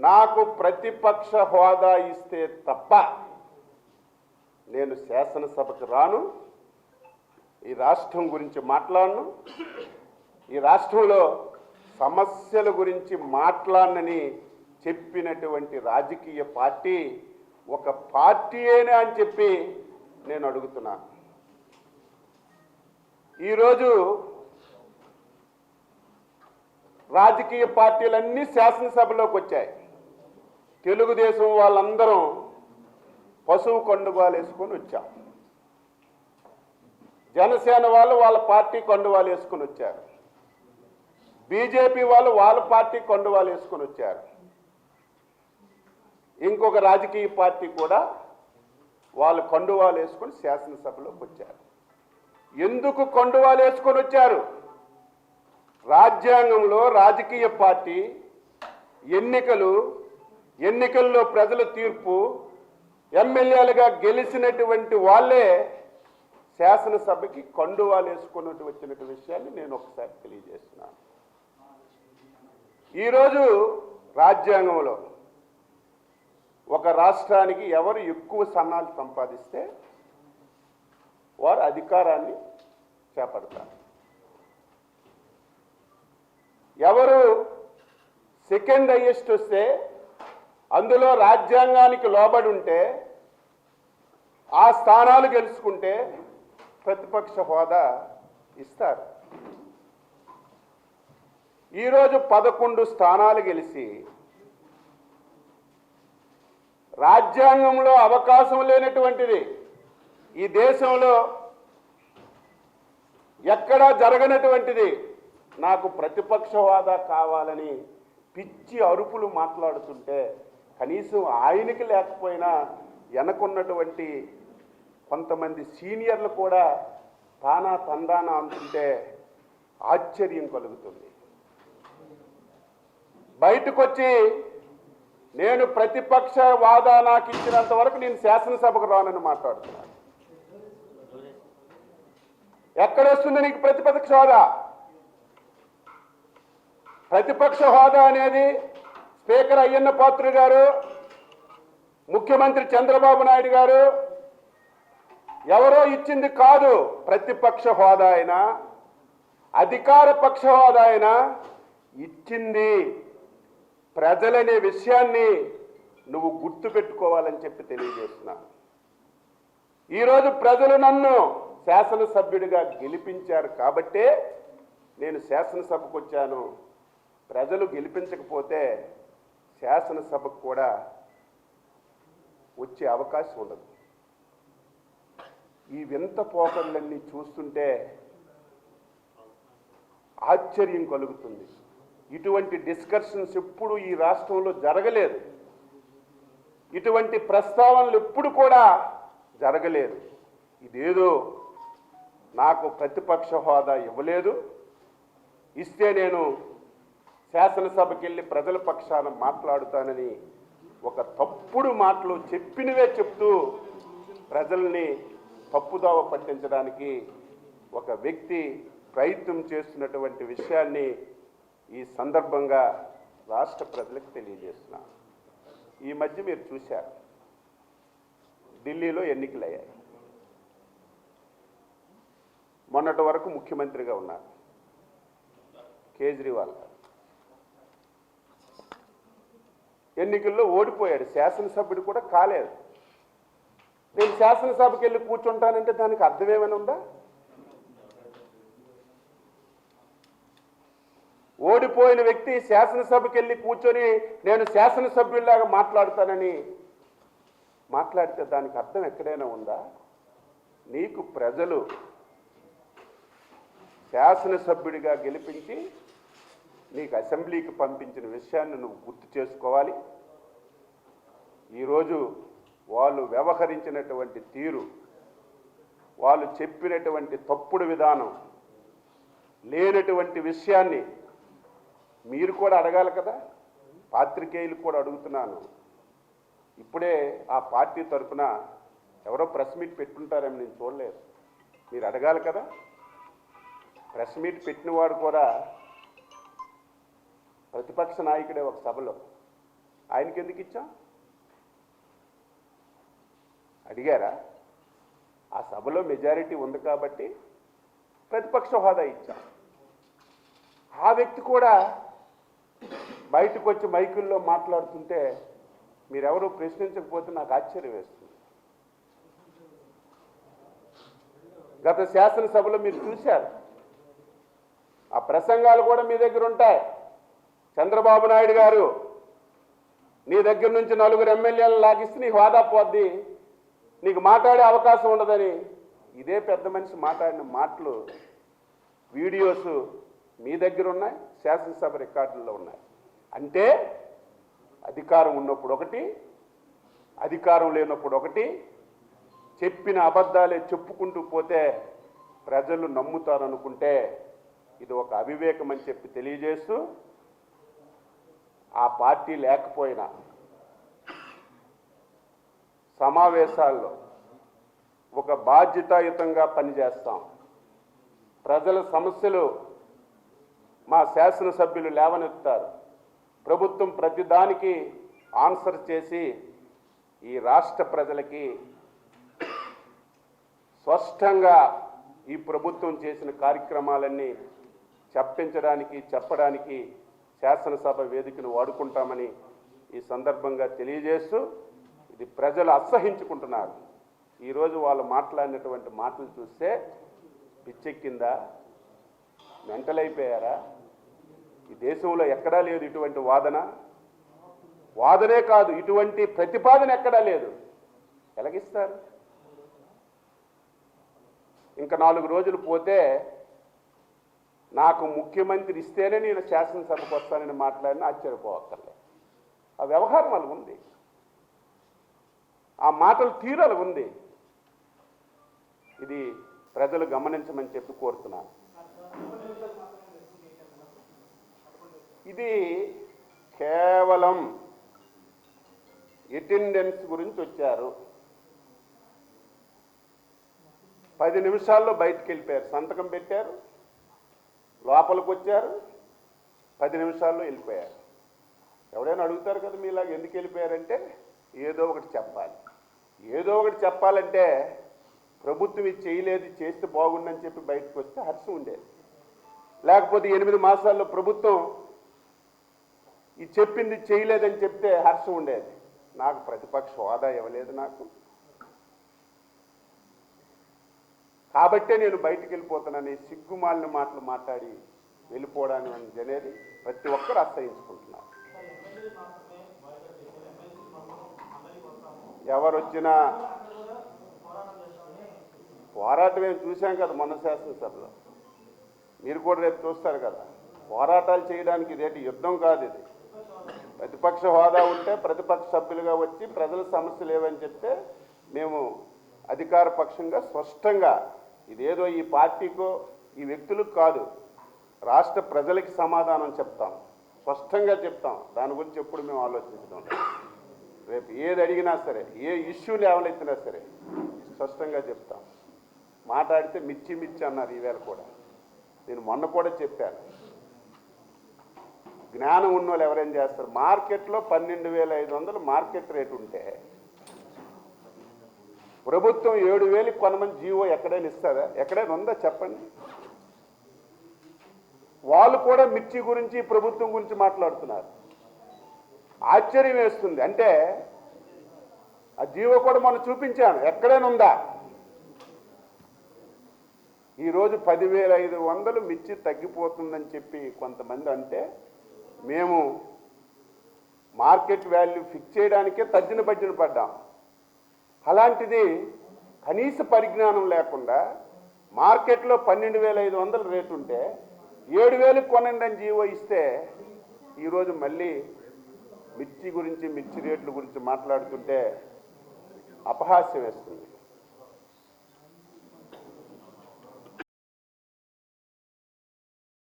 నాకు ప్రతిపక్ష హోదా ఇస్తే తప్ప నేను శాసనసభకు రాను ఈ రాష్ట్రం గురించి మాట్లాడను ఈ రాష్ట్రంలో సమస్యల గురించి మాట్లాడనని చెప్పినటువంటి రాజకీయ పార్టీ ఒక పార్టీయేనా అని చెప్పి నేను అడుగుతున్నాను ఈరోజు రాజకీయ పార్టీలన్నీ శాసనసభలోకి వచ్చాయి. తెలుగుదేశం వాళ్ళందరం పశువు కండువాలు వేసుకొని వచ్చాం. జనసేన వాళ్ళు వాళ్ళ పార్టీ కొండువాలు వేసుకొని వచ్చారు. బీజేపీ వాళ్ళు వాళ్ళ పార్టీ కొండువాలు వేసుకొని వచ్చారు. ఇంకొక రాజకీయ పార్టీ కూడా వాళ్ళు కొండువాలు వేసుకొని శాసనసభలోకి వచ్చారు. ఎందుకు కండువాలు వేసుకొని వచ్చారు? రాజ్యాంగంలో రాజకీయ పార్టీ ఎన్నికలు ఎన్నికల్లో ప్రజల తీర్పు ఎమ్మెల్యేలుగా గెలిచినటువంటి వాళ్ళే శాసనసభకి కండువాలు వేసుకున్నట్టు వచ్చినట్టు విషయాన్ని నేను ఒకసారి తెలియజేస్తున్నాను. ఈరోజు రాజ్యాంగంలో ఒక రాష్ట్రానికి ఎవరు ఎక్కువ సన్నాలు సంపాదిస్తే వారు అధికారాన్ని చేపడతారు. ఎవరు సెకండ్ హయ్యెస్ట్ వస్తే అందులో రాజ్యాంగానికి లోబడి ఉంటే ఆ స్థానాలు గెలుచుకుంటే ప్రతిపక్ష హోదా ఇస్తారు. ఈరోజు పదకొండు స్థానాలు గెలిచి రాజ్యాంగంలో అవకాశం లేనటువంటిది ఈ దేశంలో ఎక్కడా జరగనటువంటిది నాకు ప్రతిపక్ష హోదా కావాలని పిచ్చి అరుపులు మాట్లాడుతుంటే కనీసం ఆయనకి లేకపోయినా వెనకున్నటువంటి కొంతమంది సీనియర్లు కూడా తానా తందానా అంటుంటే ఆశ్చర్యం కలుగుతుంది. బయటకొచ్చి నేను ప్రతిపక్ష వాదా నాకు ఇచ్చినంత వరకు నేను శాసనసభకు రానని మాట్లాడుతున్నాను ఎక్కడొస్తుంది నీకు ప్రతిపక్ష హోదా ప్రతిపక్ష హోదా అనేది స్పీకర్ అయ్యన్న పాత్ర గారు ముఖ్యమంత్రి చంద్రబాబు నాయుడు గారు ఎవరో ఇచ్చింది కాదు ప్రతిపక్ష హోదా అయినా అధికార పక్ష హోదా అయినా ఇచ్చింది ప్రజలనే విషయాన్ని నువ్వు గుర్తుపెట్టుకోవాలని చెప్పి తెలియజేస్తున్నాను ఈరోజు ప్రజలు నన్ను శాసనసభ్యుడిగా గెలిపించారు కాబట్టే నేను శాసనసభకు వచ్చాను. ప్రజలు గెలిపించకపోతే శాసనసభకు కూడా వచ్చే అవకాశం ఉండదు. ఈ వింత పోకళ్ళన్నీ చూస్తుంటే ఆశ్చర్యం కలుగుతుంది. ఇటువంటి డిస్కషన్స్ ఎప్పుడు ఈ రాష్ట్రంలో జరగలేదు. ఇటువంటి ప్రస్తావనలు ఎప్పుడు కూడా జరగలేదు. ఇదేదో నాకు ప్రతిపక్ష హోదా ఇవ్వలేదు. ఇస్తే నేను శాసనసభకి వెళ్ళి ప్రజల పక్షాన మాట్లాడుతానని ఒక తప్పుడు మాటలు చెప్పినవే చెప్తూ ప్రజల్ని తప్పుదోవ పట్టించడానికి ఒక వ్యక్తి ప్రయత్నం చేస్తున్నటువంటి విషయాన్ని ఈ సందర్భంగా రాష్ట్ర ప్రజలకు తెలియజేస్తున్నాను ఈ మధ్య మీరు చూశారు. ఢిల్లీలో ఎన్నికలు అయ్యాయి మొన్నటి వరకు ముఖ్యమంత్రిగా ఉన్నారు. కేజ్రీవాల్ గారు. ఎన్నికల్లో ఓడిపోయాడు. శాసనసభ్యుడు కూడా కాలేదు. నేను శాసనసభకి వెళ్ళి కూర్చుంటానంటే దానికి అర్థం ఏమైనా ఉందా? ఓడిపోయిన వ్యక్తి శాసనసభకి వెళ్ళి కూర్చొని నేను శాసనసభ్యుల్లాగా మాట్లాడతానని మాట్లాడితే దానికి అర్థం ఎక్కడైనా ఉందా? నీకు ప్రజలు శాసనసభ్యుడిగా గెలిపించి నీకు అసెంబ్లీకి పంపించిన విషయాన్ని నువ్వు గుర్తు చేసుకోవాలి. ఈరోజు వాళ్ళు వ్యవహరించినటువంటి తీరు వాళ్ళు చెప్పినటువంటి తప్పుడు విధానం లేనటువంటి విషయాన్ని మీరు కూడా అడగాలి కదా? పాత్రికేయులు కూడా అడుగుతున్నాను. ఇప్పుడే ఆ పార్టీ తరఫున ఎవరో ప్రెస్ మీట్ పెట్టుకుంటారేమో నేను చూడలేదు. మీరు అడగాలి కదా? ప్రెస్ మీట్ పెట్టినవాడు కూడా ప్రతిపక్ష నాయకుడే ఒక సభలో. ఆయనకి ఎందుకు ఇచ్చాం? అడిగారా? ఆ సభలో మెజారిటీ ఉంది కాబట్టి ప్రతిపక్ష హోదా ఇచ్చాం. ఆ వ్యక్తి కూడా బయటకు వచ్చి మైకుల్లో మాట్లాడుతుంటే మీరెవరూ ప్రశ్నించకపోతే నాకు ఆశ్చర్యం వేస్తుంది. గత శాసనసభలో మీరు చూశారు. ఆ ప్రసంగాలు కూడా మీ దగ్గర ఉంటాయి. చంద్రబాబు నాయుడు గారు నీ దగ్గర నుంచి నలుగురు ఎమ్మెల్యేలను లాగిస్తే నీకు హోదా పోద్ది నీకు మాట్లాడే అవకాశం ఉండదని. ఇదే పెద్ద మనిషి మాట్లాడిన మాటలు వీడియోస్ మీ దగ్గర ఉన్నాయి శాసనసభ రికార్డుల్లో ఉన్నాయి. అంటే అధికారం ఉన్నప్పుడు ఒకటి అధికారం లేనప్పుడు ఒకటి చెప్పిన అబద్ధాలే చెప్పుకుంటూ పోతే ప్రజలు నమ్ముతారనుకుంటే ఇది ఒక అవివేకం అని చెప్పి తెలియజేస్తూ ఆ పార్టీ లేకపోయినా సమావేశాల్లో ఒక బాధ్యతాయుతంగా పనిచేస్తాం. ప్రజల సమస్యలు మా శాసనసభ్యులు లేవనెత్తారు. ప్రభుత్వం ప్రతిదానికి ఆన్సర్ చేసి ఈ రాష్ట్ర ప్రజలకి స్పష్టంగా ఈ ప్రభుత్వం చేసిన కార్యక్రమాలన్నీ చెప్పించడానికి చెప్పడానికి శాసనసభ వేదికను వాడుకుంటామని ఈ సందర్భంగా తెలియజేస్తూ ఇది ప్రజలు అసహించుకుంటున్నారు. ఈరోజు వాళ్ళు మాట్లాడినటువంటి మాటలు చూస్తే పిచ్చెక్కిందా? మెంటలైపోయారా? ఈ దేశంలో ఎక్కడా లేదు ఇటువంటి వాదన. వాదనే కాదు ఇటువంటి ప్రతిపాదన ఎక్కడా లేదు. ఎలాగిస్తారు? ఇంకా నాలుగు రోజులు పోతే నాకు ముఖ్యమంత్రి ఇస్తేనే నేను శాసనసభకు వస్తానని మాట్లాడిన ఆశ్చర్యపోవక్కర్లే ఆ వ్యవహారం అలా ఉంది. ఆ మాటలు తీరలు ఉంది. ఇది ప్రజలు గమనించమని చెప్పి కోరుతున్నాను. ఇది కేవలం అటెండెన్స్ గురించి వచ్చారు. పది నిమిషాల్లో బయటకు వెళ్ళిపోయారు. సంతకం పెట్టారు. లోపలికి వచ్చారు పది నిమిషాల్లో వెళ్ళిపోయారు. ఎవరైనా అడుగుతారు కదా మీలాగా ఎందుకు వెళ్ళిపోయారంటే ఏదో ఒకటి చెప్పాలి. ఏదో ఒకటి చెప్పాలంటే ప్రభుత్వం ఇది చేయలేదు చేస్తే బాగుండని చెప్పి బయటకు వస్తే హర్షం ఉండేది. లేకపోతే ఎనిమిది మాసాల్లో ప్రభుత్వం ఇది చెప్పింది చేయలేదని చెప్తే హర్షం ఉండేది. నాకు ప్రతిపక్ష హోదా ఇవ్వలేదు నాకు. కాబట్టే నేను బయటికి వెళ్ళిపోతానని సిగ్గుమాలిన మాటలు మాట్లాడి వెళ్ళిపోవడానికి అనేది ప్రతి ఒక్కరు అసహించుకుంటున్నారు ఎవరు వచ్చినా పోరాటం ఏం చూశాం కదా మన శాసనసభలో. మీరు కూడా రేపు చూస్తారు కదా. పోరాటాలు చేయడానికి ఇదేంటి యుద్ధం కాదు ఇది. ప్రతిపక్ష హోదా ఉంటే ప్రతిపక్ష సభ్యులుగా వచ్చి ప్రజల సమస్యలు ఏవని చెప్తే మేము అధికార పక్షంగా స్పష్టంగా ఇదేదో ఈ పార్టీకో ఈ వ్యక్తులకు కాదు. రాష్ట్ర ప్రజలకి సమాధానం చెప్తాం. స్పష్టంగా చెప్తాం. దాని గురించి ఎప్పుడు మేము ఆలోచించడం రేపు ఏది అడిగినా సరే ఏ ఇష్యూ లేవనెత్తినా సరే స్పష్టంగా చెప్తాం. మాట్లాడితే మిచ్చి మిచ్చి అన్నారు ఈవేళ కూడా. నేను మొన్న కూడా చెప్పాను. జ్ఞానం ఉన్న వాళ్ళు ఎవరేం చేస్తారు? మార్కెట్లో పన్నెండు వేల ఐదు వందలు మార్కెట్ రేటు ఉంటే ప్రభుత్వం ఏడు వేలు కొనమని జీవో ఎక్కడైనా ఇస్తారా? ఎక్కడైనా ఉందా? చెప్పండి. వాళ్ళు కూడా మిర్చి గురించి ప్రభుత్వం గురించి మాట్లాడుతున్నారు. ఆశ్చర్యం వేస్తుంది. అంటే ఆ జీవో కూడా మనం చూపించాను. ఎక్కడైనా ఉందా? ఈరోజు పదివేల ఐదు వందలు మిర్చి తగ్గిపోతుందని చెప్పి కొంతమంది అంటే మేము మార్కెట్ వాల్యూ ఫిక్స్ చేయడానికే తగ్గిన బడ్జెట్ పడ్డాం. అలాంటిది కనీస పరిజ్ఞానం లేకుండా మార్కెట్లో పన్నెండు వేల ఐదు వందల రేటు ఉంటే ఏడు వేలు కొనండి అని జీవో ఇస్తే ఈరోజు మళ్ళీ మిర్చి గురించి మిర్చి రేట్ల గురించి మాట్లాడుతుంటే అపహాస్యం వేస్తుంది.